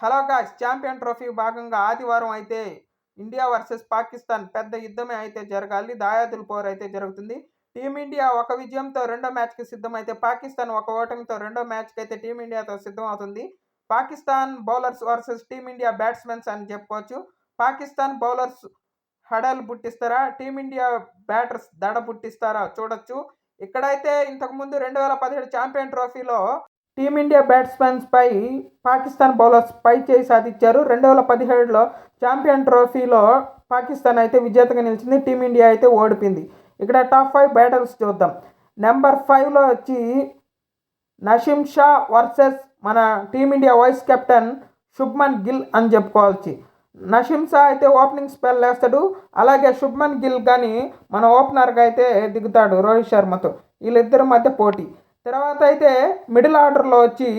Hello guys champion trophy భాగంగా ఆదివారం అయితే ఇండియా వర్సెస్ పాకిస్తాన్ పెద్ద యుద్ధమే అయితే జరగాలి. దాయాదుల పోరు అయితే జరుగుతుంది. టీమిండియా ఒక విజయంతో రెండో మ్యాచ్కి సిద్ధమైతే పాకిస్తాన్ ఒక ఓటమితో రెండో మ్యాచ్కి అయితే టీమిండియాతో సిద్ధం అవుతుంది Pakistan bowlers versus team India batsmens అని చెప్పుకోవచ్చు. పాకిస్తాన్ బౌలర్స్ హడల్ పుట్టిస్తారా? టీమిండియా బ్యాటర్స్ దడ పుట్టిస్తారా? చూడొచ్చు. ఇక్కడైతే ఇంతకుముందు రెండు వేల పదిహేడు ఛాంపియన్ ట్రోఫీలో టీమిండియా బ్యాట్స్మెన్స్ పై పాకిస్తాన్ బౌలర్స్ పై చేయి సాధించారు. రెండు వేల పదిహేడులో ఛాంపియన్ ట్రోఫీలో పాకిస్తాన్ అయితే విజేతగా నిలిచింది. టీమిండియా అయితే ఓడిపోయింది. ఇక్కడ టాప్ ఫైవ్ బ్యాటర్స్ చూద్దాం. నెంబర్ ఫైవ్లో వచ్చి నషీం షా వర్సెస్ మన team India vice captain Shubman Gill అని చెప్పుకోవాల్సి నషీం షా అయితే ఓపెనింగ్ స్పెల్ వేస్తాడు. అలాగే శుభ్మన్ గిల్ కానీ మన ఓపెనర్గా అయితే దిగుతాడు రోహిత్ శర్మతో. వీళ్ళిద్దరి మధ్య పోటీ. తర్వాత అయితే మిడిల్ ఆర్డర్లో వచ్చి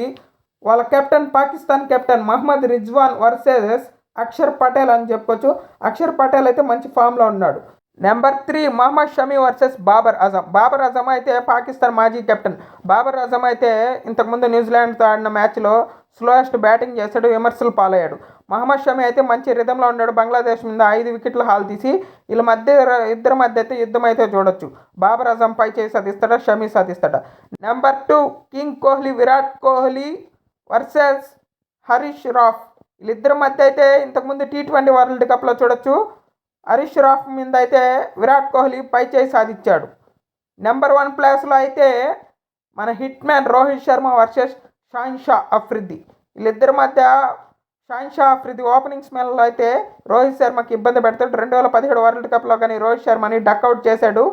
వాళ్ళ captain Pakistan captain Mohammad Rizwan versus Akshar Patel అని చెప్పుకోవచ్చు. అక్షర్ పటేల్ అయితే మంచి ఫామ్లో ఉన్నాడు. Number three Mohammed Shami versus Babar Azam. Babar Azam అయితే పాకిస్తాన్ మాజీ కెప్టెన్. బాబర్ అజమ్ అయితే ఇంతకుముందు న్యూజిలాండ్తో ఆడిన మ్యాచ్లో స్లోయెస్ట్ బ్యాటింగ్ చేశాడు విమర్శలు పాలయ్యాడు. మహమ్మద్ షమీ అయితే మంచి రిధంలో ఉన్నాడు బంగ్లాదేశ్ మీద ఐదు వికెట్లు హాల్ తీసి వీళ్ళ మధ్య ఇద్దరి మధ్య అయితే యుద్ధం అయితే చూడొచ్చు. బాబర్ అజమ్ పై చేసి సాధిస్తాడా Shami సాధిస్తాడా? Number two king Kohli Virat Kohli versus Haris Rauf వీళ్ళిద్దరి మధ్య అయితే ఇంతకుముందు టీ ట్వంటీ వరల్డ్ కప్లో చూడొచ్చు. హరీష్ రాఫ్ మీద అయితే విరాట్ కోహ్లీ పై చేయి సాధించాడు. నెంబర్ వన్ ప్లేస్లో అయితే మన hit man Rohit Sharma versus Shaheen Shah Afridi వీళ్ళిద్దరి మధ్య షాన్ షా అఫ్రిది ఓపెనింగ్ స్మెల్లో అయితే రోహిత్ శర్మకి ఇబ్బంది పెడతాడు. రెండు వేల పదిహేడు వరల్డ్ కప్లో కానీ రోహిత్ శర్మని డక్అవుట్ చేశాడు.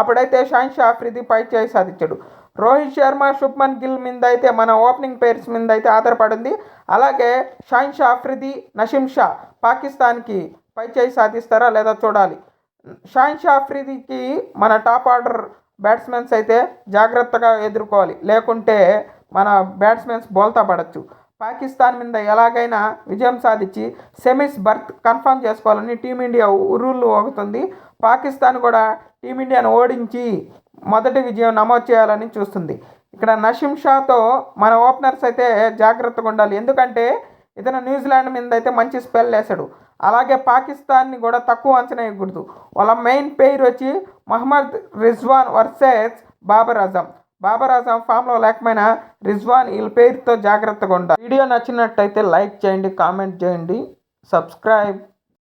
అప్పుడైతే షాన్ షా అఫ్రిది పై చేయి సాధించాడు. రోహిత్ శర్మ శుభ్మన్ గిల్ మీద అయితే మన ఓపెనింగ్ పేర్స్ మీద అయితే ఆధారపడింది. అలాగే షాన్ షా అఫ్రిది నషీం షా పాకిస్తాన్కి పై చేయి సాధిస్తారా లేదా చూడాలి. షాన్ షాఫ్రీదికి మన టాప్ ఆర్డర్ బ్యాట్స్మెన్స్ అయితే జాగ్రత్తగా ఎదుర్కోవాలి. లేకుంటే మన బ్యాట్స్మెన్స్ బోల్తా పడచ్చు. పాకిస్తాన్ మీద ఎలాగైనా విజయం సాధించి సెమీస్ బర్త్ కన్ఫర్మ్ చేసుకోవాలని టీమిండియా ఉరుళ్ళు అవుతుంది పాకిస్తాన్ కూడా టీమిండియాను ఓడించి మొదటి విజయం నమోదు చేయాలని చూస్తుంది. ఇక్కడ నషీం షాతో మన ఓపెనర్స్ అయితే జాగ్రత్తగా ఉండాలి. ఎందుకంటే ఇతను న్యూజిలాండ్ మీద అయితే మంచి స్పెల్ వేశాడు. అలాగే పాకిస్తాన్ని కూడా తక్కువ అంచనా వేయకూడదు. వాళ్ళ మెయిన్ పేరు వచ్చి మహమ్మద్ రిజ్వాన్ వర్సెస్ బాబర్ అజమ్ బాబర్ అజమ్ ఫామ్లో లేకపోయినా రిజ్వాన్ వీళ్ళ పేరుతో జాగ్రత్తగా ఉండాలి. వీడియో నచ్చినట్టయితే లైక్ చేయండి కామెంట్ చేయండి సబ్స్క్రైబ్